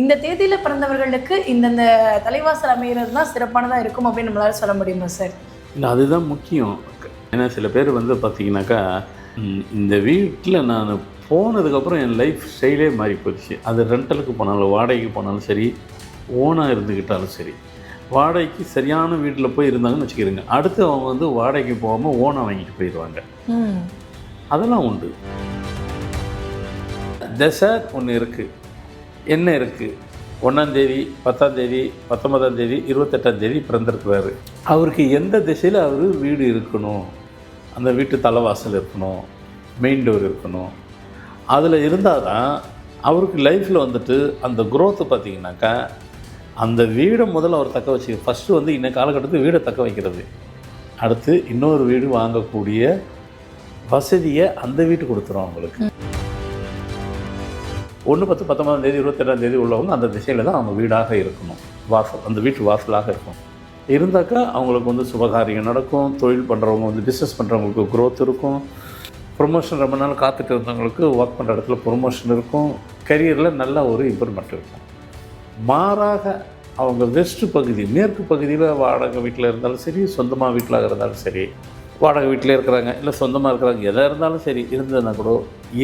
இந்த தேதியில பிறந்தவர்களுக்கு இந்தந்த தலைவாசல் அமைகிறது தான் சிறப்பானதா இருக்கும் அப்படின்னு நம்மளால சொல்ல முடியுமா சார்? இல்லை அதுதான் முக்கியம். ஏன்னா சில பேர் வந்து பார்த்தீங்கன்னாக்கா இந்த வீட்டில் நான் போனதுக்கப்புறம் என் லைஃப் ஸ்டைலே மாறி போயிடுச்சு அது ரெண்டலுக்கு போனாலும் வாடகைக்கு போனாலும் சரி ஓனாக இருந்துக்கிட்டாலும் சரி. வாடகைக்கு சரியான வீட்டில் போய் இருந்தாங்கன்னு வச்சுக்கிறோங்க. அடுத்து அவங்க வந்து வாடகைக்கு போகாமல் ஓனாக வாங்கிட்டு போயிடுவாங்க அதெல்லாம் உண்டு. தசை ஒன்று இருக்குது என்ன இருக்குது ஒன்றாந்தேதி பத்தாந்தேதி பத்தொன்பதாந்தேதி இருபத்தெட்டாந்தேதி பிறந்திருக்கிறாரு. அவருக்கு எந்த திசையில் அவர் வீடு இருக்கணும்? அந்த வீட்டு தலைவாசல் இருக்கணும் மெயின் டோர் இருக்கணும். அதில் இருந்தால் தான் அவருக்கு லைஃப்பில் வந்துட்டு அந்த குரோத்து பார்த்தீங்கன்னாக்கா அந்த வீடை முதல்ல அவர் தக்க வச்சு ஃபஸ்ட்டு வந்து இன்ன காலகட்டத்தில் வீடை தக்க வைக்கிறது. அடுத்து இன்னொரு வீடு வாங்கக்கூடிய வசதியை அந்த வீட்டு கொடுத்துரும் அவங்களுக்கு. ஒன்று பத்து பத்தொன்பதாம் தேதி இருபத்தெட்டாம் தேதி உள்ளவங்க அந்த திசையில் தான் அவங்க வீடாக இருக்கணும். வாசல் அந்த வீட்டு வாசலாக இருக்கும். இருந்தாக்கா அவங்களுக்கு வந்து சுபகாரியம் நடக்கும் தொழில் பண்ணுறவங்க வந்து பிஸ்னஸ் பண்ணுறவங்களுக்கு க்ரோத் இருக்கும். ப்ரொமோஷன் ரொம்ப நாள் காத்துட்டு இருந்தவங்களுக்கு ஒர்க் பண்ணுற இடத்துல ப்ரொமோஷன் இருக்கும். கரியரில் நல்ல ஒரு இம்ப்ரூவ்மெண்ட் இருக்கும். மாறாக அவங்க வெஸ்ட் பகுதி மேற்கு பகுதியில் வாடகை வீட்டில் இருந்தாலும் சரி சொந்தமாக வீட்டில் இருந்தாலும் சரி வாடகை வீட்டில் இருக்கிறாங்க இல்லை சொந்தமாக இருக்கிறாங்க எதாக இருந்தாலும் சரி இருந்ததுன்னா கூட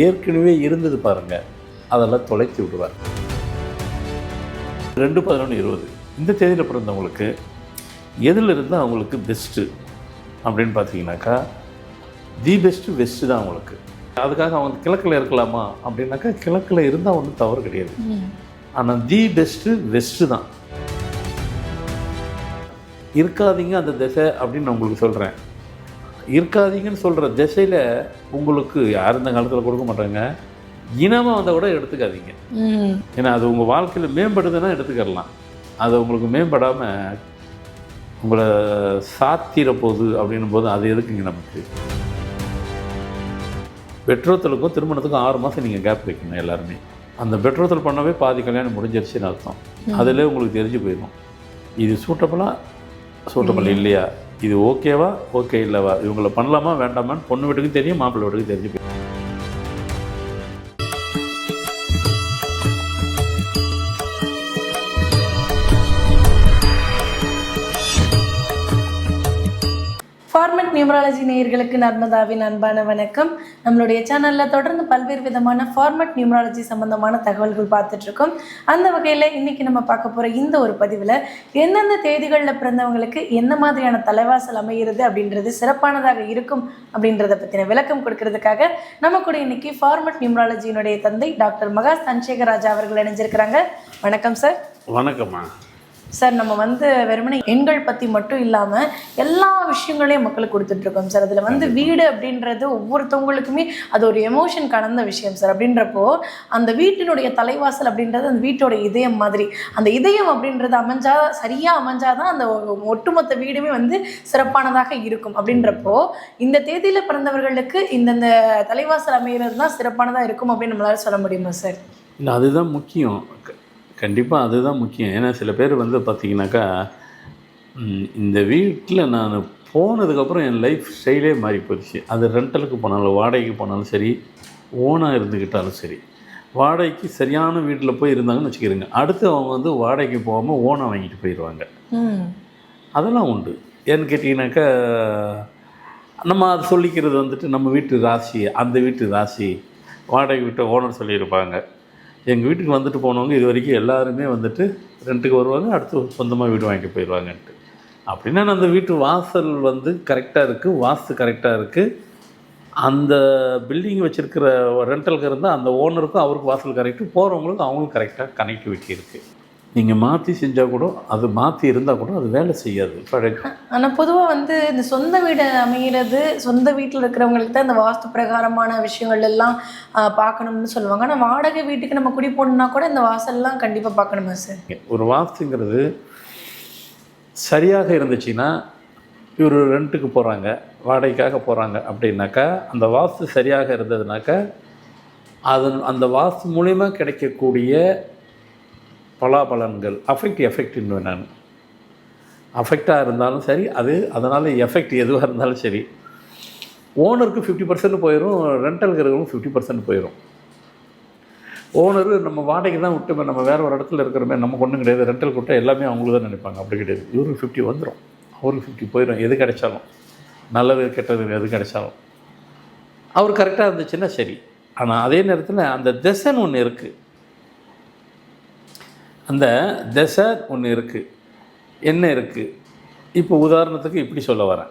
ஏற்கனவே இருந்தது பாருங்கள் அதெல்லாம் தொலைச்சி விடுவார். ரெண்டு பதினொன்று இருபது. இந்த தேதியில் பிறந்தவங்களுக்கு எதில் இருந்தால் அவங்களுக்கு பெஸ்ட்டு அப்படின்னு பார்த்தீங்கன்னாக்கா தி பெஸ்ட்டு வெஸ்ட்டு தான் அவங்களுக்கு. அதுக்காக அவங்க கிழக்கில் இருக்கலாமா? அப்படின்னாக்கா கிழக்கில் இருந்தால் ஒன்றும் தவறு கிடையாது. ஆனால் தி பெஸ்ட்டு வெஸ்ட்டு தான். இருக்காதீங்க அந்த திசை அப்படின்னு நான் உங்களுக்கு சொல்கிறேன் இருக்காதீங்கன்னு சொல்கிற திசையில் உங்களுக்கு யார் இந்த காலத்தில் கொடுக்க மாட்டாங்க. இனமாக வந்தால் கூட எடுத்துக்காதீங்க. ஏன்னா அது உங்கள் வாழ்க்கையில் மேம்படுதுன்னா எடுத்துக்கிடலாம் அது உங்களுக்கு மேம்படாமல் உங்களை சாத்திர போகுது அப்படின்னும் போது அது எதுக்குங்க நமக்கு? பெட்ரோத்தலுக்கும் திருமணத்துக்கும் ஆறு மாதம் நீங்கள் கேப் வைக்கணும் எல்லாருமே. அந்த பெட்ரோத்தல் பண்ணவே பாதி கல்யாணம் முடிஞ்சிருச்சுன்னு அர்த்தம். அதிலே உங்களுக்கு தெரிஞ்சு போயிடும். இது சூட்டபுளா? சூட்டபுள் இல்லையா? இது ஓகேவா? ஓகே இல்லைவா? இவங்களை பண்ணலாமா? வேண்டாமான்னு பொண்ணு வீட்டுக்கும் தெரியும் மாப்பிள்ளை வீட்டுக்கும் தெரிஞ்சு போயிடும். ஃபார்மட் நியூமராலஜி நேயர்களுக்கு நர்மதாவின் அன்பான வணக்கம். நம்மளுடைய சேனலில் தொடர்ந்து பல்வேறு விதமான ஃபார்மட் நியூமராலஜி சம்பந்தமான தகவல்கள் பார்த்துட்ருக்கோம் அந்த வகையில் இன்னைக்கு நம்ம பார்க்க போகிற இந்த ஒரு பதிவில் எந்தெந்த தேதிகளில் பிறந்தவங்களுக்கு என்ன மாதிரியான தலைவாசல் அமைகிறது அப்படின்றது சிறப்பானதாக இருக்கும் அப்படின்றத பற்றின விளக்கம் கொடுக்கறதுக்காக நம்ம கூட இன்னைக்கு ஃபார்மட் நியூமராலஜியினுடைய தந்தை டாக்டர் மகா தன்சேகர் அவர்கள் இணைஞ்சிருக்கிறாங்க. வணக்கம் சார் வணக்கம்மா. சார் நம்ம வந்து வெறுமனே எண்கள் பற்றி மட்டும் இல்லாமல் எல்லா விஷயங்களையும் மக்களுக்கு கொடுத்துட்ருக்கோம் சார். அதில் வந்து வீடு அப்படின்றது ஒவ்வொருத்தவங்களுக்குமே அது ஒரு எமோஷன் கலந்த விஷயம் சார். அப்படின்றப்போ அந்த வீட்டினுடைய தலைவாசல் அப்படின்றது அந்த வீட்டோட இதயம் மாதிரி. அந்த இதயம் அப்படின்றது அமைஞ்சா சரியாக அமைஞ்சாதான் அந்த ஒ- ஒட்டுமொத்த வீடுமே வந்து சிறப்பானதாக இருக்கும். அப்படின்றப்போ இந்த தேதியில் பிறந்தவர்களுக்கு இந்தந்த தலைவாசல் அமைகிறது தான் சிறப்பானதாக இருக்கும் அப்படின்னு நம்மளால சொல்ல முடியுமா சார்? இல்லை அதுதான் முக்கியம். கண்டிப்பாக அதுதான் முக்கியம். ஏன்னா சில பேர் வந்து பார்த்தீங்கன்னாக்கா ம், இந்த வீட்டில் நான் போனதுக்கப்புறம் என் லைஃப் ஸ்டைலே மாறி போயிடுச்சு அது ரெண்டலுக்கு போனாலும் வாடகைக்கு போனாலும் சரி ஓனாக இருந்துக்கிட்டாலும் சரி. வாடகைக்கு சரியான வீட்டில் போய் இருந்தாங்கன்னு வச்சுக்கிறோங்க அடுத்து அவங்க வந்து வாடகைக்கு போகாமல் ஓனாக வாங்கிட்டு போயிடுவாங்க அதெல்லாம் உண்டு. ஏன்னு கேட்டிங்கனாக்கா நம்ம அது சொல்லிக்கிறது வந்துட்டு நம்ம வீட்டு ராசி அந்த வீட்டு ராசி வாடகை வீட்டு ஓனர் சொல்லியிருப்பாங்க. எங்கள் வீட்டுக்கு வந்துட்டு போனவங்க இது வரைக்கும் எல்லாருமே வந்துட்டு ரெண்டுக்கு வருவாங்க அடுத்து சொந்தமாக வீடு வாங்கிட்டு போயிடுவாங்கன்ட்டு. அப்படின்னா அந்த வீட்டு வாசல் வந்து கரெக்டாக இருக்குது வாஸ்து கரெக்டாக இருக்குது அந்த பில்டிங் வச்சுருக்கிற ரெண்டலுக்கு இருந்தால் அந்த ஓனருக்கும் அவருக்கு வாசல் கரெக்டு போகிறவங்களுக்கும் அவங்களுக்கும் கரெக்டாக கனெக்டிவிட்டி இருக்குது நீங்கள் மாற்றி செஞ்சால் கூட அது மாற்றி இருந்தால் கூட அது வேலை செய்யாது. ஆனால் பொதுவாக வந்து இந்த சொந்த வீடு அமைகிறது சொந்த வீட்டில் இருக்கிறவங்களுக்கு தான் இந்த வாஸ்து பிரகாரமான விஷயங்கள் எல்லாம் பார்க்கணும்னு சொல்லுவாங்க. ஆனால் வாடகை வீட்டுக்கு நம்ம குடி போகணுன்னா கூட இந்த வாசல்லாம் கண்டிப்பாக பார்க்கணுமா சார் ஒரு வாஸ்துங்கிறது சரியாக இருந்துச்சுன்னா இவர் ரெண்ட்டுக்கு போகிறாங்க வாடகைக்காக போகிறாங்க அப்படின்னாக்கா அந்த வாஸ்து சரியாக இருந்ததுனாக்கா அது அந்த வாஸ்து மூலிமா கிடைக்கக்கூடிய பலாபலன்கள் அஃபெக்ட் எஃபெக்ட்னு நான். அஃபெக்டாக இருந்தாலும் சரி அது அதனால் எஃபெக்ட் எதுவாக இருந்தாலும் சரி. ஓனருக்கு ஃபிஃப்டி பர்சன்ட் போயிடும் ரெண்டல்கிறவங்களும் ஃபிஃப்டி பர்சன்ட் போயிடும் ஓனரு நம்ம வாடகை தான் விட்டு நம்ம வேறு ஒரு இடத்துல இருக்கிறோமே நம்ம ஒன்றும் கிடையாது ரெண்டல் கொடுத்தா எல்லாமே அவங்களுக்கு தான் நினைப்பாங்க. அப்படி கிடையாது. இவருக்கு ஃபிஃப்டி வந்துடும் அவருக்கு ஃபிஃப்டி போயிடும் எது கிடைச்சாலும். நல்லது கெட்டது எது கிடைச்சாலும். அவர் கரெக்டாக இருந்துச்சுன்னா சரி. ஆனால் அதே நேரத்தில் அந்த திசைன்னு ஒன்று இருக்குது அந்த திசை ஒன்று இருக்குது என்ன இருக்குது இப்போ உதாரணத்துக்கு இப்படி சொல்ல வரேன்.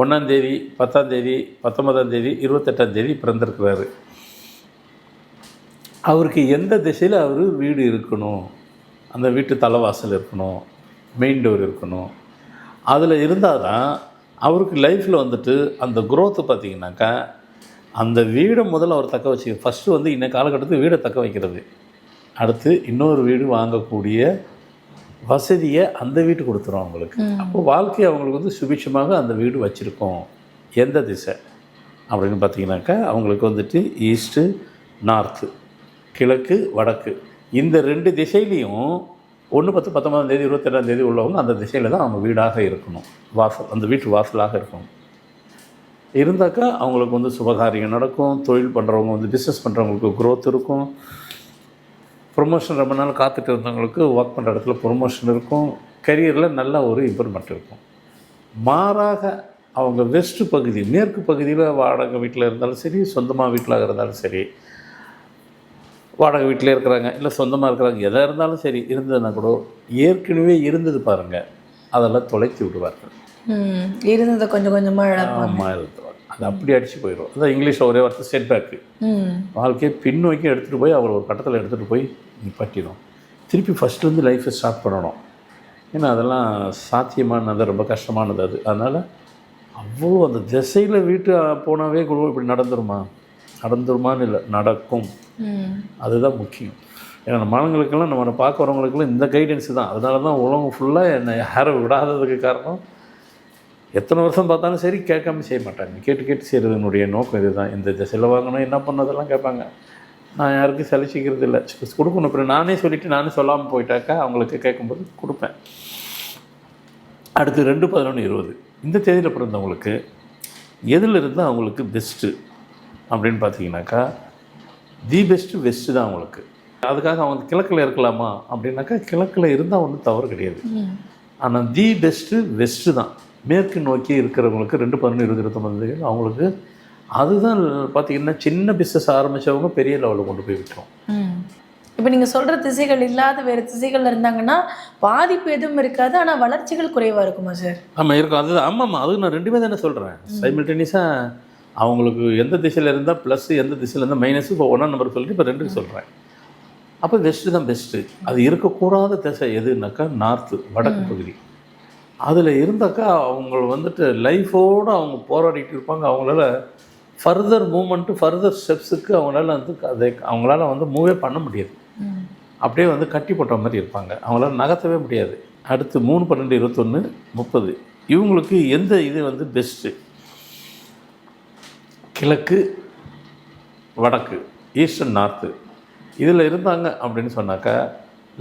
ஒன்றாந்தேதி பத்தாந்தேதி பத்தொன்பதாந்தேதி இருபத்தெட்டாந்தேதி பிறந்திருக்கிறாரு. அவருக்கு எந்த திசையில் அவர் வீடு இருக்கணும்? அந்த வீட்டு தலைவாசல் இருக்கணும் மெயின் டோர் இருக்கணும். அதில் இருந்தால் தான் அவருக்கு லைஃப்பில் வந்துட்டு அந்த குரோத்து பார்த்திங்கனாக்கா அந்த வீடை முதல்ல அவர் தக்க வச்சு ஃபஸ்ட்டு வந்து இன்ன காலகட்டத்துக்கு வீடை தக்க வைக்கிறது. அடுத்து இன்னொரு வீடு வாங்கக்கூடிய வசதியை அந்த வீட்டு கொடுத்துரும் அவங்களுக்கு. அப்போ வாழ்க்கை அவங்களுக்கு வந்து சுபிட்சமாக அந்த வீடு வச்சுருக்கோம். எந்த திசை? அப்படின்னு பார்த்தீங்கன்னாக்கா அவங்களுக்கு வந்துட்டு ஈஸ்ட்டு நார்த்து கிழக்கு வடக்கு. இந்த ரெண்டு திசையிலையும் ஒன்று பத்து பத்தொன்பதாம் தேதி இருபத்தெட்டாம் தேதி உள்ளவங்க அந்த திசையில் தான் அவங்க வீடாக இருக்கணும். வாசல் அந்த வீட்டு வாசலாக இருக்கணும். இருந்தாக்கா அவங்களுக்கு வந்து சுபகாரியம் நடக்கும் தொழில் பண்ணுறவங்க வந்து பிஸ்னஸ் பண்ணுறவங்களுக்கு growth இருக்கும். ப்ரொமோஷன் ரொம்ப நாள் காத்துட்டு இருந்தவங்களுக்கு ஒர்க் பண்ணுற இடத்துல ப்ரொமோஷன் இருக்கும். கரியரில் நல்ல ஒரு இம்ப்ரூவ்மெண்ட் இருக்கும். மாறாக அவங்க வெஸ்ட் பகுதி மேற்கு பகுதியில் வாடகை வீட்டில் இருந்தாலும் சரி சொந்தமாக வீட்டில் இருந்தாலும் சரி வாடகை வீட்டில் இருக்கிறாங்க இல்லை சொந்தமாக இருக்கிறாங்க எதாக இருந்தாலும் சரி இருந்ததுன்னா கூட ஏற்கனவே இருந்தது பாருங்கள் அதெல்லாம் தொலைச்சி விடுவார்கள். இருந்ததை கொஞ்சம் கொஞ்சமாக ஆமாம் இருந்துவாங்க அது அப்படி அடித்து போயிடும் அதான் இங்கிலீஷில் ஒரே வார்த்தை செட் பேக்கு வாழ்க்கையை பின்னோக்கி எடுத்துகிட்டு போய் அவர் ஒரு கட்டத்தில் எடுத்துகிட்டு போய் நிப்பாட்டிடும் திருப்பி ஃபஸ்ட்லேருந்து லைஃப்பை ஸ்டார்ட் பண்ணணும். ஏன்னா அதெல்லாம் சாத்தியமானது ரொம்ப கஷ்டமானது அது. அதனால் அவ்வளோ அந்த திசையில் வீட்டு போனாவே கூட இப்படி நடந்துருமா? நடந்துருமான்னு இல்லை நடக்கும். அதுதான் முக்கியம். ஏன்னா நம்ம ஆளுங்களுக்கெல்லாம் நம்ம பார்க்க வரவங்களுக்கெல்லாம் இந்த கைடன்ஸ் தான். அதனால தான் உலகம் ஃபுல்லாக என்னை யாரை விடாததுக்கு காரணம் எத்தனை வருஷம் பார்த்தாலும் சரி கேட்காம செய்ய மாட்டாங்க. கேட்டு கேட்டு செய்கிறதுனுடைய நோக்கம் இதுதான். இந்த திசையில் வாங்கணும் என்ன பண்ணதெல்லாம் கேட்பாங்க. நான் யாருக்கும் சலிச்சிக்கிறது இல்லை. கொடுக்கணும். அப்புறம் நானே சொல்லிவிட்டு நானே சொல்லாமல் போயிட்டாக்கா அவங்களுக்கு கேட்கும்போது கொடுப்பேன். அடுத்து ரெண்டு பதினொன்று இருபது. இந்த தேதியில் பிறந்தவங்களுக்கு எதில் இருந்தால் அவங்களுக்கு பெஸ்ட்டு அப்படின்னு பார்த்தீங்கன்னாக்கா தி பெஸ்ட்டு வெஸ்ட்டு தான் அவங்களுக்கு. அதுக்காக அவங்க கிழக்கில் இருக்கலாமா அப்படின்னாக்கா கிழக்கில் இருந்தால் ஒன்றும் தவறு கிடையாது. ஆனால் தி பெஸ்ட்டு வெஸ்ட்டு தான். மேற்கு நோக்கி இருக்கிறவங்களுக்கு ரெண்டு பதினொன்று இருபது இருபத்தொம்பது அவங்களுக்கு அதுதான் பார்த்தீங்கன்னா சின்ன பிஸ்னஸ் ஆரம்பித்தவங்க பெரிய லெவலில் கொண்டு போய் விட்டுரும். இப்போ நீங்கள் சொல்கிற திசைகள் இல்லாத வேறு திசைகள் இருந்தாங்கன்னா பாதிப்பு எதுவும் இருக்காது ஆனால் வளர்ச்சிகள் குறைவாக இருக்குமா சார்? ஆமாம் இருக்கும். அது ஆமாம்மா. அது நான் ரெண்டுமே தானே சொல்கிறேன் சைமில்டேனியஸாக அவங்களுக்கு எந்த திசையில் இருந்தால் ப்ளஸ் எந்த திசையில் இருந்தால் மைனஸ் இப்போ ஒன்றாம் நம்பர் சொல்லிட்டு இப்போ ரெண்டுக்கு சொல்கிறேன் அப்போ வெஸ்ட்டு தான் பெஸ்ட்டு அது இருக்கக்கூடாத திசை எதுனாக்கா நார்த்து வடக்கு பகுதி. அதில் இருந்தாக்கா அவங்க வந்துட்டு லைஃபோடு அவங்க போராடிட்டு இருப்பாங்க. அவங்களால ஃபர்தர் மூமெண்ட்டு ஃபர்தர் ஸ்டெப்ஸுக்கு அவங்களால வந்து அதை அவங்களால வந்து மூவே பண்ண முடியாது. அப்படியே வந்து கட்டி போட்ட மாதிரி இருப்பாங்க. அவங்களால நகர்த்தவே முடியாது. அடுத்து மூணு பன்னெண்டு இருபத்தொன்று முப்பது. இவங்களுக்கு எந்த இது வந்து பெஸ்ட்டு கிழக்கு வடக்கு ஈஸ்டர்ன் நார்த்து இதில் இருந்தாங்க அப்படின்னு சொன்னாக்கா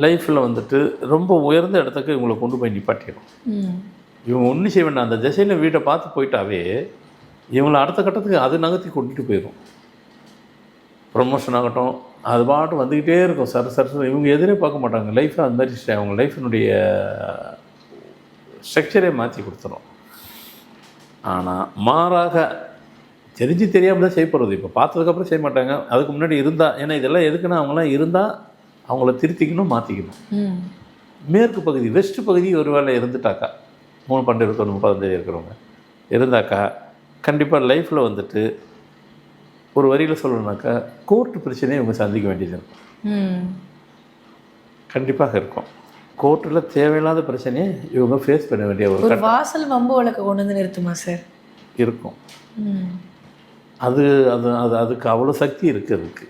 லைஃப்பில் வந்துட்டு ரொம்ப உயர்ந்த இடத்துக்கு இவங்களை கொண்டு போய் நிப்பாட்டிடும் இவங்க ஒன்றும் செய்ய வேண்டாம். அந்த திசையில் வீட்டை பார்த்து போயிட்டாவே இவங்களை அடுத்த கட்டத்துக்கு அது நகர்த்தி கொண்டுட்டு போயிடும். ப்ரொமோஷன் ஆகட்டும் அது பாட்டு வந்துக்கிட்டே இருக்கும். சர சர. இவங்க எதிரே பார்க்க மாட்டாங்க. லைஃப்பை அந்த மாதிரி அவங்க லைஃபினுடைய ஸ்ட்ரக்சரே மாற்றி கொடுத்துரும். ஆனால் மாறாக தெரிஞ்சு தெரியாமல் தான் செய்ய போகிறது இப்போ பார்த்ததுக்கப்புறம் செய்ய மாட்டாங்க. அதுக்கு முன்னாடி இருந்தால் ஏன்னா இதெல்லாம் எதுக்குன்னா அவங்களாம் இருந்தால் அவங்கள திருத்திக்கணும் மாற்றிக்கணும் மேற்கு பகுதி வெஸ்ட் பகுதி ஒரு வேளை இருந்துட்டாக்கா மூணு பன்னெண்டு இருபத்தொன்று முப்பத்தஞ்சு இருக்கிறவங்க இருந்தாக்கா கண்டிப்பாக லைஃப்பில் வந்துட்டு ஒரு வரியில் சொல்லணுனாக்கா கோர்ட்டு பிரச்சனையை இவங்க சந்திக்க வேண்டியது இருக்கும். கண்டிப்பாக இருக்கும். கோர்ட்டில் தேவையில்லாத பிரச்சனையை இவங்க ஃபேஸ் பண்ண வேண்டிய ஒரு வாசல் வம்பு வழக்கு கொண்டு வந்து நிறுத்துமா சார்? இருக்கும். அது அது அது அதுக்கு அவ்வளோ சக்தி இருக்குது அதுக்கு.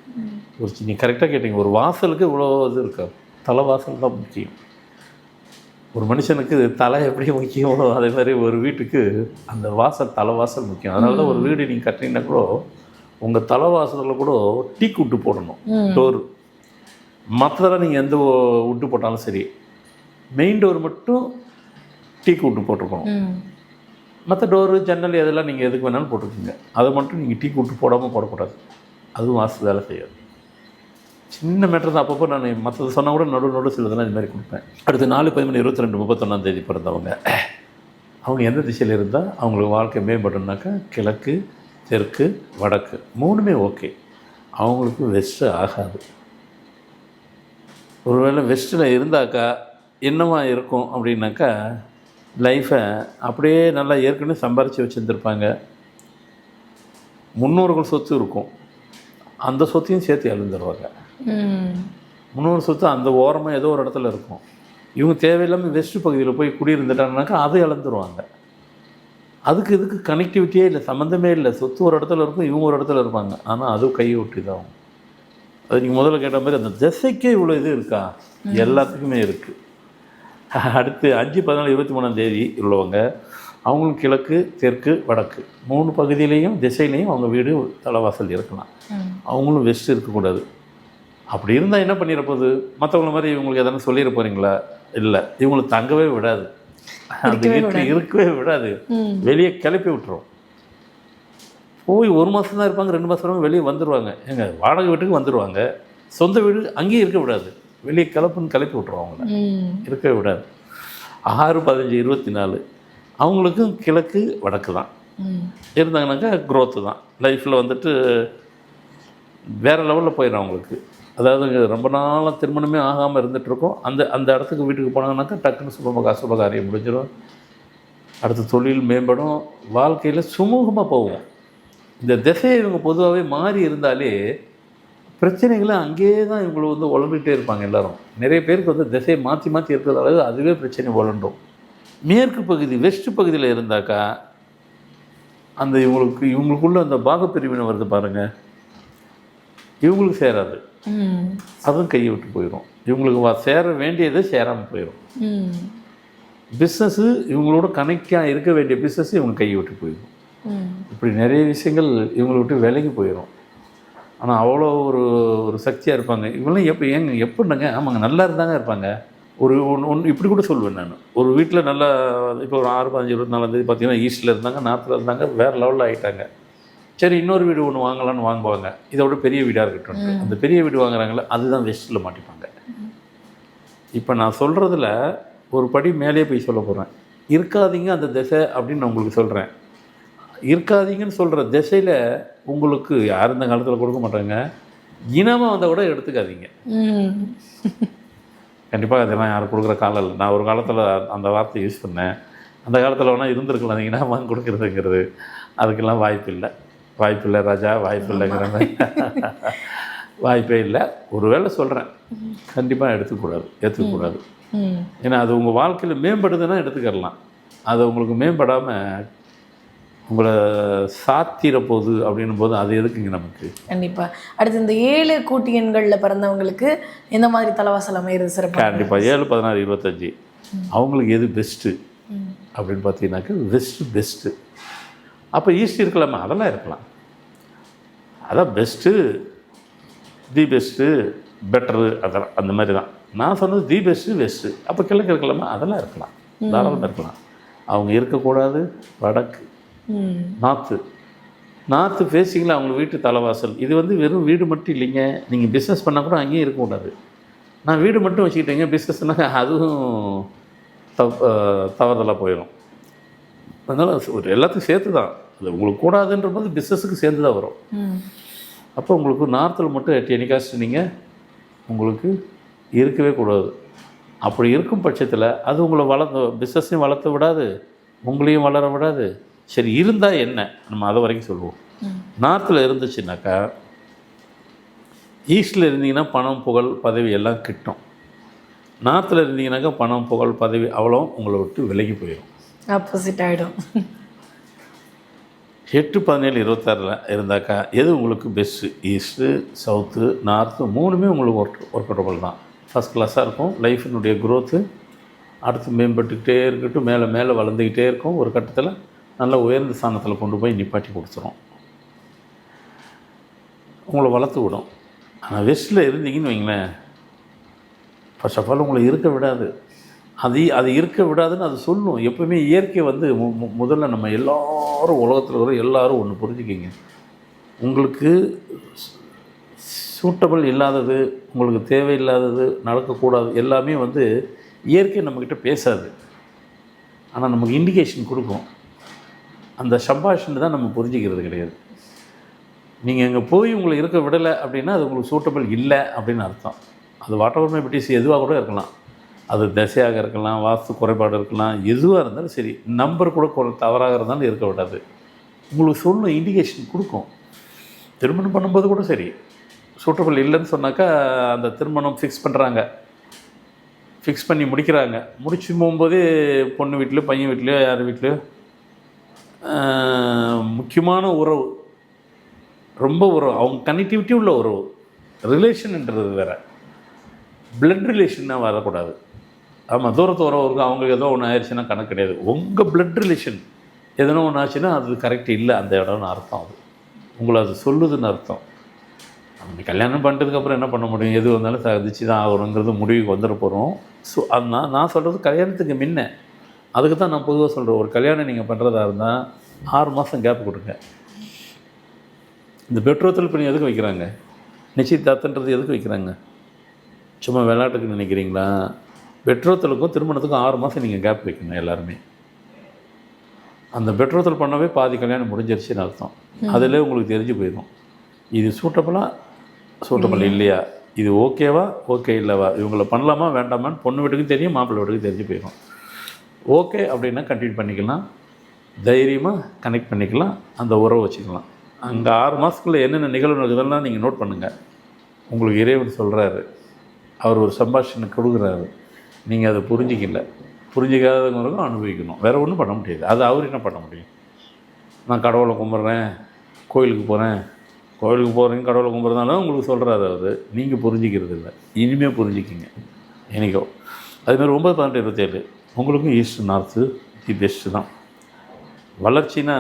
ஒரு நீங்கள் கரெக்டாக கேட்டீங்க. ஒரு வாசலுக்கு இவ்வளோ இது இருக்கா. தலைவாசல் தான் முக்கியம். ஒரு மனுஷனுக்கு தலை எப்படி முக்கியமோ அதே மாதிரி ஒரு வீட்டுக்கு அந்த வாசல் தலைவாசல் முக்கியம். அதனால தான் ஒரு வீடு நீங்கள் கட்டினீங்கன்னா கூட உங்கள் தலைவாசலில் கூட டீ குட்டு போடணும். டோர். மற்றதெல்லாம் நீங்கள் எந்த விட்டு போட்டாலும் சரி. மெயின் டோர் மட்டும் டீ குட்டு போட்டிருக்கணும் மற்ற டோரு ஜன்னல் இதெல்லாம் நீங்கள் எதுக்கு வேணாலும் போட்டுக்கோங்க. அதை மட்டும் நீங்கள் டீ கூட்டு போடாமல் போடக்கூடாது. அதுவும் வாசு வேலை செய்யாது. சின்ன மேட்டர் தான். அப்பப்போ நான் மற்றது சொன்னால் கூட நடு நடு சிலதெல்லாம் இது மாதிரி கொடுப்பேன். அடுத்து நாலு பதிமூணு இருபத்தி ரெண்டு முப்பத்தொன்னாம் தேதி பிறந்தவங்க. அவங்க எந்த திசையில் இருந்தால் அவங்களுக்கு வாழ்க்கை மேம்படும்னாக்கா கிழக்கு தெற்கு வடக்கு மூணுமே ஓகே அவங்களுக்கு வெஸ்ட்டு ஆகாது. ஒருவேளை வெஸ்ட்டில் இருந்தாக்கா என்னவா இருக்கும் அப்படின்னாக்கா லைஃப்பை அப்படியே நல்லா ஏற்கனவே சம்பாரித்து வச்சுருந்துருப்பாங்க. முன்னோர்கள் சொத்து இருக்கும். அந்த சொத்தையும் சேர்த்து இழந்துருவாங்க ம். முன்னோர் சொத்து அந்த ஓரமாக ஏதோ ஒரு இடத்துல இருக்கும். இவங்க தேவையில்லாமல் வெஸ்ட் பகுதியில் போய் குடியிருந்துட்டாங்கனாக்கா அதை இழந்துருவாங்க. அதுக்கு இதுக்கு கனெக்டிவிட்டியே இல்லை சம்மந்தமே இல்லை. சொத்து ஒரு இடத்துல இருக்கும் இவங்க ஒரு இடத்துல இருப்பாங்க. ஆனால் அதுவும் கையை இதாகும் அது நீங்கள் முதல்ல கேட்ட மாதிரி அந்த திசைக்கே இவ்வளோ இது இருக்கா? எல்லாத்துக்குமே இருக்குது அடுத்து அஞ்சு பதினாலு இருபத்தி மூணாம் தேதி உள்ளவங்க அவங்களும் கிழக்கு தெற்கு வடக்கு. மூணு பகுதியிலையும் திசையிலையும் அவங்க வீடு தலைவாசல் இருக்கலாம். அவங்களும் வெஸ்ட் இருக்கக்கூடாது. அப்படி இருந்தால் என்ன பண்ணிட போகுது? மற்றவங்கள மாதிரி இவங்களுக்கு எதனா சொல்லிட போகிறீங்களா இல்லை. இவங்களை தங்கவே விடாது. இருக்கவே வீட்டில் இருக்கவே விடாது. வெளியே கிளப்பி விட்டுரும். போய் ஒரு மாதம் தான் இருப்பாங்க ரெண்டு மாதம் வெளியே வந்துடுவாங்க எங்க வாடகை வீட்டுக்கு வந்துடுவாங்க சொந்த வீடு அங்கேயும் இருக்க விடாது. வெளியே கிளப்புன்னு கிளப்பி விட்டுருவோம் அவங்கள. ம். இருக்கவே விடாது ஆறு பதினஞ்சு இருபத்தி நாலு அவங்களுக்கும் கிழக்கு வடக்கு தான். ம். இருந்தாங்கனாக்கா growth தான். லைஃப்பில் வந்துட்டு வேறு லெவலில் போயிடும் அவங்களுக்கு. அதாவது ரொம்ப நாளாக திருமணமே ஆகாமல் இருந்துகிட்ருக்கோம் அந்த அந்த இடத்துக்கு வீட்டுக்கு போனாங்கனாக்கா டக்குன்னு சுபமகா சுபகாரியம் முடிஞ்சிடும் அடுத்து தொழில் மேம்படும். வாழ்க்கையில் சுமூகமாக போவோம். இந்த திசையை இவங்க பொதுவாகவே மாறி இருந்தாலே பிரச்சனைகளை அங்கேயே தான் இவங்களை வந்து உழந்துகிட்டே இருப்பாங்க எல்லாரும். நிறைய பேருக்கு வந்து திசையை மாற்றி மாற்றி இருக்கிறதால அதுவே பிரச்சனை உழண்டும். மேற்கு பகுதி வெஸ்ட் பகுதியில் இருந்தாக்கா அந்த இவங்களுக்கு இவங்களுக்குள்ள அந்த பாகப்பிரிவினை வருது பாருங்கள் இவங்களுக்கு சேராது. அதுவும் கையை விட்டு போயிடும் இவங்களுக்கு வா- சேர வேண்டியது சேராமல் போயிடும் பிஸ்னஸ்ஸு இவங்களோட கனெக்டாக இருக்க வேண்டிய பிஸ்னஸ் இவங்க கையை விட்டு போயிடும் இப்படி நிறைய விஷயங்கள் இவங்களை விட்டு விலகி போயிடும் ஆனால் அவ்வளோ ஒரு ஒரு சக்தியாக இருப்பாங்க. இவங்களாம் எப்போ ஏங்க எப்படிங்க ஆமாங்க நல்லா இருந்தாங்க இருப்பாங்க. ஒரு ஒன்று ஒன்று இப்படி கூட சொல்லுவேன் நான். ஒரு வீட்டில் நல்லா இப்போ ஒரு ஆறு பதினஞ்சு இருபத்தி நாலாந்தேதி பார்த்தீங்கன்னா ஈஸ்டில் இருந்தாங்க நார்த்தில் இருந்தாங்க வேறு லெவலில் ஆகிட்டாங்க சரி இன்னொரு வீடு ஒன்று வாங்கலாம்னு வாங்குவாங்க. இதோட பெரிய வீடாக இருக்கட்டும். அந்த பெரிய வீடு வாங்குறாங்களே அதுதான் வெஸ்ட்டில் மாட்டிப்பாங்க. இப்போ நான் சொல்கிறதுல ஒரு படி மேலே போய் சொல்ல போகிறேன் இருக்காதீங்க அந்த திசை அப்படின்னு நான் உங்களுக்கு சொல்கிறேன் இருக்காதீங்கன்னு சொல்கிற திசையில் உங்களுக்கு யார் இந்த காலத்தில் கொடுக்க மாட்டாங்க? இனமாக வந்தால் கூட எடுத்துக்காதீங்க. கண்டிப்பாக அதெல்லாம் யாரும் கொடுக்குற காலம் இல்லை. நான் ஒரு காலத்தில் அந்த வார்த்தை யூஸ் பண்ணேன். அந்த காலத்தில் வேணால் இருந்திருக்கலாம். நீங்கள் இனமாக கொடுக்குறதுங்கிறது? அதுக்கெல்லாம் வாய்ப்பு இல்லை. வாய்ப்பு இல்லை ராஜா வாய்ப்பு இல்லைங்கிற வாய்ப்பே இல்லை. ஒருவேளை சொல்கிறேன் கண்டிப்பாக எடுத்துக்கூடாது. ஏற்றுக்கக்கூடாது ஏன்னா அது உங்கள் வாழ்க்கையில் மேம்படுதுன்னா எடுத்துக்கிடலாம் அது உங்களுக்கு மேம்படாமல் உங்களை சாத்திர போகுது அப்படின்னும் போது அது எதுக்குங்க நமக்கு? கண்டிப்பா. அடுத்து இந்த ஏழு கூட்டு எண்கள்ல பிறந்தவங்களுக்கு எந்த மாதிரி தலைவாசல் அமையிறது சிறப்பு கண்டிப்பாக ஏழு பதினாறு இருபத்தஞ்சி. அவங்களுக்கு எது பெஸ்ட்டு அப்படின்னு பார்த்தீங்கன்னாக்கா வெஸ்ட்டு பெஸ்ட்டு அப்போ ஈஸ்ட் இருக்கலாமா? அதெல்லாம் இருக்கலாம். அதான் பெஸ்ட்டு தி பெஸ்ட்டு பெட்டரு அதெல்லாம் அந்த மாதிரி தான் நான் சொன்னது தி பெஸ்ட்டு பெஸ்ட்டு அப்போ கிழக்கு இருக்கலாமா? அதெல்லாம் இருக்கலாம். தாராளமாக இருக்கலாம். அவங்க இருக்கக்கூடாது. வடக்கு ம். நார்த்து ஃபேஸிங்கில் அவங்க வீட்டு தலைவாசல். இது வந்து வெறும் வீடு மட்டும் இல்லைங்க. நீங்கள் பிஸ்னஸ் பண்ணால் கூட அங்கேயும் இருக்கக்கூடாது நான் வீடு மட்டும் வச்சுக்கிட்டேங்க. பிஸ்னஸ்னாக்க அதுவும் தப் தவறுதலாக போயிடும். அதனால் ஒரு எல்லாத்துக்கும் சேர்த்து தான் அது உங்களுக்கு கூடாதுன்ற போது பிஸ்னஸுக்கு சேர்ந்து தான் வரும். அப்போ உங்களுக்கு நார்த்தில் மட்டும் எட்டு எனிகாஸ்ட் நீங்கள் உங்களுக்கு இருக்கவே கூடாது. அப்படி இருக்கும் பட்சத்தில் அது உங்களை வளர்ந்து பிஸ்னஸையும் வளர்த்த விடாது. உங்களையும் வளர விடாது. சரி இருந்தால் என்ன? நம்ம அதை வரைக்கும் சொல்லுவோம். நார்த்தில் இருந்துச்சுனாக்கா ஈஸ்டில் இருந்தீங்கன்னா பணம் புகழ் பதவி எல்லாம் கிட்டும். நார்த்தில் இருந்தீங்கன்னாக்கா பணம் புகழ் பதவி அவ்வளோ உங்களை விட்டு விலகி போயிடும். ஆப்போசிட் ஆயிடும். எட்டு பதினேழு இருபத்தாறில் இருந்தாக்கா எது உங்களுக்கு பெஸ்ட்டு ஈஸ்ட்டு சவுத்து நார்த்து மூணுமே உங்களுக்கு ஒர்க் ஒர்க்கவுட்டபுள் தான். ஃபஸ்ட் கிளாஸாக இருக்கும். லைஃபினுடைய growth அடுத்து மேம்பட்டுக்கிட்டே இருக்கட்டும் மேலே மேலே வளர்ந்துக்கிட்டே இருக்கும். ஒரு கட்டத்தில் நல்ல உயர்ந்த ஸ்தானத்தில் கொண்டு போய் நிப்பாட்டி கொடுத்துரும். உங்களை வளர்த்து விடும். ஆனால் வெஸ்ட்டில் இருந்தீங்கன்னு வைங்களேன் ஃபர்ஸ்ட் ஆஃப் ஆல் உங்களை இருக்க விடாது. அது அது இருக்க விடாதுன்னு அது சொல்லும். எப்பவுமே இயற்கை வந்து மு- மு- முதல்ல நம்ம எல்லோரும் உலகத்தில் இருக்கிற எல்லாரும் ஒன்று புரிஞ்சுக்கிங்க. உங்களுக்கு சூட்டபிள் இல்லாதது உங்களுக்கு தேவையில்லாதது நடக்கக்கூடாது எல்லாமே வந்து இயற்கை நம்மக்கிட்ட பேசாது. ஆனால் நமக்கு இண்டிகேஷன் கொடுக்கும். அந்த சம்பாஷன் தான் நம்ம புரிஞ்சுக்கிறது கிடையாது. நீங்கள் அங்கே போய் உங்களை இருக்க விடலை அப்படின்னா அது உங்களுக்கு சூட்டபிள் இல்லை அப்படின்னு அர்த்தம். அது வாட்டர் மெபிட்டிஸ் எதுவாக கூட இருக்கலாம். அது திசையாக இருக்கலாம் வாஸ்து குறைபாடு இருக்கலாம் எதுவாக இருந்தாலும் சரி நம்பர் கூட தவறாக இருந்தாலும் இருக்க விடாது. உங்களுக்கு சொல்லணும் இண்டிகேஷன் கொடுக்கும். திருமணம் பண்ணும்போது கூட சரி. சூட்டபிள் இல்லைன்னு சொன்னாக்கா அந்த திருமணம் ஃபிக்ஸ் பண்ணுறாங்க ஃபிக்ஸ் பண்ணி முடிக்கிறாங்க. முடிச்சு போகும்போதே பொண்ணு வீட்லேயோ பையன் வீட்லேயோ யார் வீட்லேயோ முக்கியமான உறவு. ரொம்ப உறவு. அவங்க கனெக்டிவிட்டி உள்ள உறவு. ரிலேஷன்ன்றது வேற. பிளட் ரிலேஷன்னா வரக்கூடாது. ஆமாம் தூரத்து உறவு இருக்கும் அவங்களுக்கு ஏதோ ஒன்று ஆயிடுச்சுன்னா கணக்கு கிடையாது. உங்கள் பிளட் ரிலேஷன் எதனா ஒன்று ஆச்சுன்னா அது கரெக்ட் இல்லை. அந்த இடம்னு அர்த்தம் அது. உங்களை அது சொல்லுதுன்னு அர்த்தம். அப்படி கல்யாணம் பண்ணுறதுக்கப்புறம் என்ன பண்ண முடியும்? எது வந்தாலும் சதிச்சு தான் ஆகணுங்கிறது முடிவுக்கு வந்துட போகிறோம் ஸோ அது நான் நான் சொல்கிறது கல்யாணத்துக்கு முன்ன. அதுக்கு தான் நான் பொதுவாக சொல்கிறேன் ஒரு கல்யாணம் நீங்கள் பண்ணுறதா இருந்தால் ஆறு மாதம் கேப் கொடுங்க. இந்த பெட்ரோத்தில் பண்ணி எதுக்கு வைக்கிறாங்க? நிச்சயதார்த்தன்றது எதுக்கு வைக்கிறாங்க? சும்மா விளையாட்டுக்கு நினைக்கிறீங்களா? பெட்ரோத்தலுக்கும் திருமணத்துக்கும் ஆறு மாதம் நீங்கள் கேப் வைக்கணும் எல்லாருமே. அந்த பெட்ரோத்தல் பண்ணவே பாதி கல்யாணம் முடிஞ்சிருச்சுன்னு அர்த்தம். அதிலே உங்களுக்கு தெரிஞ்சு போயிடும். இது சூட்டபுளாக சூட்டபிள் இல்லையா? இது ஓகேவா ஓகே இல்லைவா? இவங்களை பண்ணலாமா? வேண்டாமான்னு பொண்ணு வீட்டுக்கும் தெரியும் மாப்பிள்ளை வீட்டுக்கும் தெரிஞ்சு போயிடும். ஓகே அப்படின்னா கண்டினியூ பண்ணிக்கலாம். தைரியமாக கனெக்ட் பண்ணிக்கலாம். அந்த உறவை வச்சுக்கலாம். அங்கே ஆறு மாதத்துக்குள்ளே என்னென்ன நிகழ்வு நடக்குதுலாம் நீங்கள் நோட் பண்ணுங்கள் உங்களுக்கு இறைவன் சொல்கிறாரு அவர் ஒரு சம்பாஷணை கொடுக்குறாரு. நீங்கள் அதை புரிஞ்சிக்கல. புரிஞ்சிக்காதவங்களுக்கும் அனுபவிக்கணும். வேறு ஒன்றும் பண்ண முடியாது. அது அவர் என்ன பண்ண முடியும்? நான் கடவுளை கும்பிட்றேன் கோயிலுக்கு போகிறேன் கோயிலுக்கு போகிறீங்க கடவுளை கும்பிட்றதுனால உங்களுக்கு சொல்கிறாரு அவர். நீங்கள் புரிஞ்சிக்கிறது இல்லை. இனிமேல் புரிஞ்சிக்கிங்க. எனக்கோ அதுமாதிரி ஒம்பது பதினெட்டு இருபத்தேழு உங்களுக்கும் ஈஸ்ட் நார்த்து தி பெஸ்ட்டு தான். வளர்ச்சினா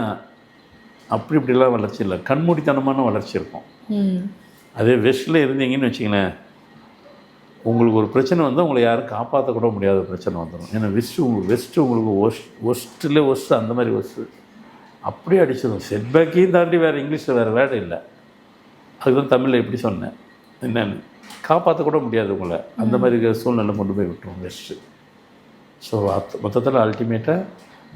அப்படி இப்படிலாம் வளர்ச்சி இல்லை. கண்மூடித்தனமான வளர்ச்சி இருக்கும். அதே வெஸ்ட்டில் இருந்தீங்கன்னு வச்சிங்களேன் உங்களுக்கு ஒரு பிரச்சனை வந்து உங்களை யாரும் காப்பாற்ற கூட முடியாத பிரச்சனை வந்துடும் ஏன்னா வெஸ்ட்டு உங்களுக்கு வெஸ்ட்டு உங்களுக்கு ஒஸ்ட் ஒஸ்ட்டில் ஒஸ்ட்டு அந்த மாதிரி ஒஸ்ட்டு அப்படியே அடிச்சிடும் செட்பேக்கையும் தாண்டி வேறு இங்கிலீஷில் வேறு வேர்டு இல்லை. அதுக்கு தான் தமிழில் எப்படி சொன்னேன்? என்னன்னு. காப்பாற்ற கூட முடியாது உங்களை. அந்த மாதிரி இருக்கிற சூழ்நிலை கொண்டு போய் விட்டுரும் வெஸ்ட்டு ஸோ மொத்தத்தில் அல்டிமேட்டாக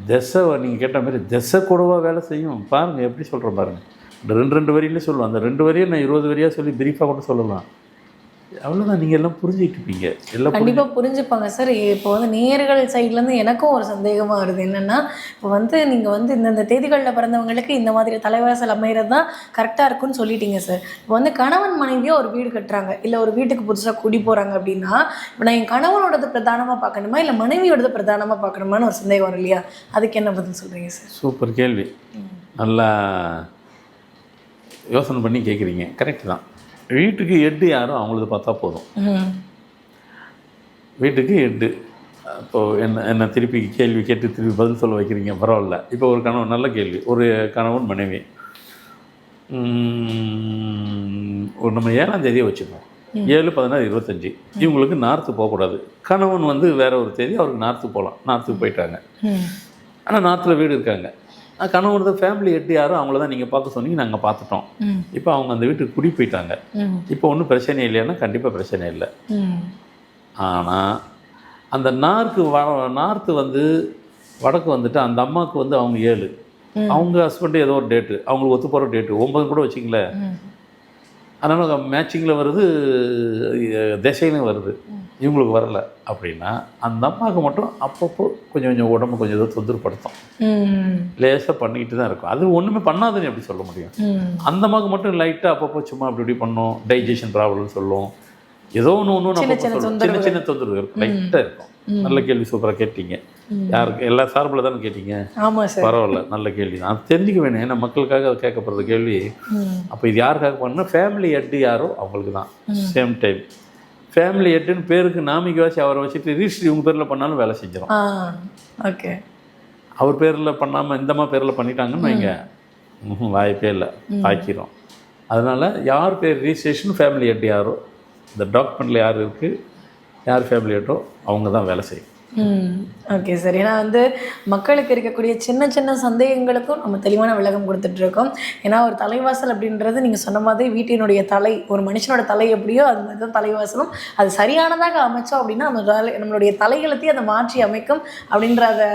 திசை நீங்கள் கேட்ட மாதிரி திசை கூடவா வேலை செய்யும். பாருங்கள் எப்படி சொல்கிறேன் பாருங்கள் இந்த ரெண்டு ரெண்டு வரியிலே சொல்லுவேன். அந்த ரெண்டு வரியை நான் இருபது வரியாக சொல்லி பிரீஃபாக கூட சொல்லலாம். அவ்வளோதான் நீங்கள் எல்லாம் புரிஞ்சுக்கிட்டு இருப்பீங்க எல்லாம் புரிஞ்சு- கண்டிப்பா புரிஞ்சுப்பாங்க சார். இப்போ வந்து நேர்கள் சைட்ல இருந்து எனக்கும் ஒரு சந்தேகமா வருது. என்னன்னா இப்போ வந்து நீங்க வந்து இந்தந்த தேதிகளில் பிறந்தவங்களுக்கு இந்த மாதிரி தலைவாசல் அமைகிறது தான் கரெக்டாக இருக்கும்னு சொல்லிட்டீங்க சார். இப்போ வந்து கணவன் மனைவியோ ஒரு வீடு கட்டுறாங்க. இல்லை ஒரு வீட்டுக்கு புதுசா குடி போறாங்க அப்படின்னா இப்போ நான் என் கணவனோடது பிரதானமா பார்க்கணுமா? இல்லை மனைவியோடது பிரதானமா பார்க்கணுமான்னு ஒரு சந்தேகம் வரும் இல்லையா? அதுக்கு என்ன பதில் சொல்றீங்க சார்? சூப்பர் கேள்வி. நல்லா யோசனை பண்ணி கேட்குறீங்க கரெக்ட் தான். வீட்டுக்கு எட்டு யாரும் அவங்களது பார்த்தா போதும். வீட்டுக்கு எட்டு. இப்போது என்ன என்ன திருப்பி கேள்வி கேட்டு திருப்பி பதில் சொல்ல வைக்கிறீங்க? பரவாயில்ல. இப்போ ஒரு கணவன் நல்ல கேள்வி. ஒரு கணவன் மனைவி. ஒரு நம்ம ஏழாம் தேதியை வச்சுப்போம் ஏழு பதினாறு இருபத்தஞ்சி. இவங்களுக்கு நார்த்து போகக்கூடாது. கணவன் வந்து வேற ஒரு தேதி அவருக்கு நார்த்து போகலாம். நார்த்துக்கு போயிட்டாங்க. ஆனால் நார்த்தில் வீடு இருக்காங்க. ஆனா, கணவனோட ஃபேமிலி எட்டு யாரும் அவங்கள தான் நீங்கள் பார்க்க சொன்னீங்க நாங்கள் பார்த்துட்டோம். இப்போ அவங்க அந்த வீட்டுக்கு குடி போயிட்டாங்க. இப்போ ஒன்றும் பிரச்சனை இல்லையானா கண்டிப்பாக பிரச்சனை இல்லை. ஆனால் அந்த நார்க்கு வ நார்த்து வந்து வடக்கு வந்துட்டு அந்த அம்மாவுக்கு வந்து அவங்க ஏழு. அவங்க ஹஸ்பண்டு ஏதோ ஒரு டேட்டு அவங்களுக்கு ஒத்து போகிற டேட்டு ஒன்பது கூட வச்சிங்களேன் அதனால் மேட்சிங்கில் வருது திசையிலும் வருது. இவங்களுக்கு வரல அப்படின்னா அந்த அம்மாவுக்கு மட்டும் அப்பப்போ கொஞ்சம் கொஞ்சம் உடம்பு கொஞ்சம் ஏதோ தொந்தரப்படுத்தும் லேசாக பண்ணிக்கிட்டு தான் இருக்கும். அது ஒன்றுமே பண்ணாதுன்னு எப்படி சொல்ல முடியும்? அந்த அம்மாவுக்கு மட்டும் லைட்டாக அப்பப்போ சும்மா அப்படி இப்படி பண்ணும். டைஜஷன் ப்ராப்ளம்னு சொல்லும். ஏதோ ஒன்று ஒன்று சின்ன நம்ம சின்ன சின்ன சின்ன தொந்தரவு இருக்கும் லைட்டாக இருக்கும். நல்ல கேள்வி சூப்பராக கேட்டீங்க. யாருக்கு? எல்லா சார்பில் தானே கேட்டீங்க? பரவாயில்ல நல்ல கேள்வி. தான் தெரிஞ்சுக்க வேணும். ஏன்னா மக்களுக்காக அது கேட்கப்படுற கேள்வி. அப்போ இது யாருக்காக பண்ணால் ஃபேமிலி ஹெட்டு யாரோ அவங்களுக்கு தான். சேம் டைம் ஃபேமிலி ஹெட்டுன்னு பேருக்கு நாமிக்கு வச்சு அவரை வச்சுட்டு ரிஜிஸ்ட்ரி இவங்க பேரில் பண்ணாலும் வேலை செஞ்சிடும் ஓகே அவர் பேரில் பண்ணாமல் இந்தம்மா பேரில் பண்ணிட்டாங்கன்னு வைங்க. வாய்ப்பே இல்லை. ஆக்கிரும் அதனால் யார் பேர் ரிஜிஸ்ட்ரேஷன் ஃபேமிலி ஹெட் யாரோ? இந்த டாக்குமெண்ட்டில் யார் இருக்குது யார் ஃபேமிலி ஹெட்டோ அவங்க தான் வேலை செய்யும். Okay sir. ஏன்னா வந்து மக்களுக்கு இருக்கக்கூடிய சின்ன சின்ன சந்தேகங்களுக்கும் நம்ம தெளிவான விளக்கம் கொடுத்துட்ருக்கோம் ஏன்னா ஒரு தலைவாசல் அப்படின்றது நீங்கள் சொன்ன மாதிரி வீட்டினுடைய தலை ஒரு மனுஷனோட தலை எப்படியோ அது மாதிரி தான் தலைவாசலும். அது சரியானதாக அமைச்சோம் அப்படின்னா நம்ம தலை நம்மளுடைய தலைகளத்தையும் அதை மாற்றி அமைக்கும் அப்படின்றத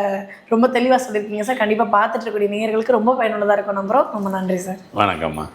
ரொம்ப தெளிவாக சொல்லியிருக்கீங்க சார். கண்டிப்பாக பார்த்துட்டு இருக்கக்கூடிய நேயர்களுக்கு ரொம்ப பயனுள்ளதாக இருக்கும். நம்புகிறோம் ரொம்ப நன்றி சார். வணக்கம்மா.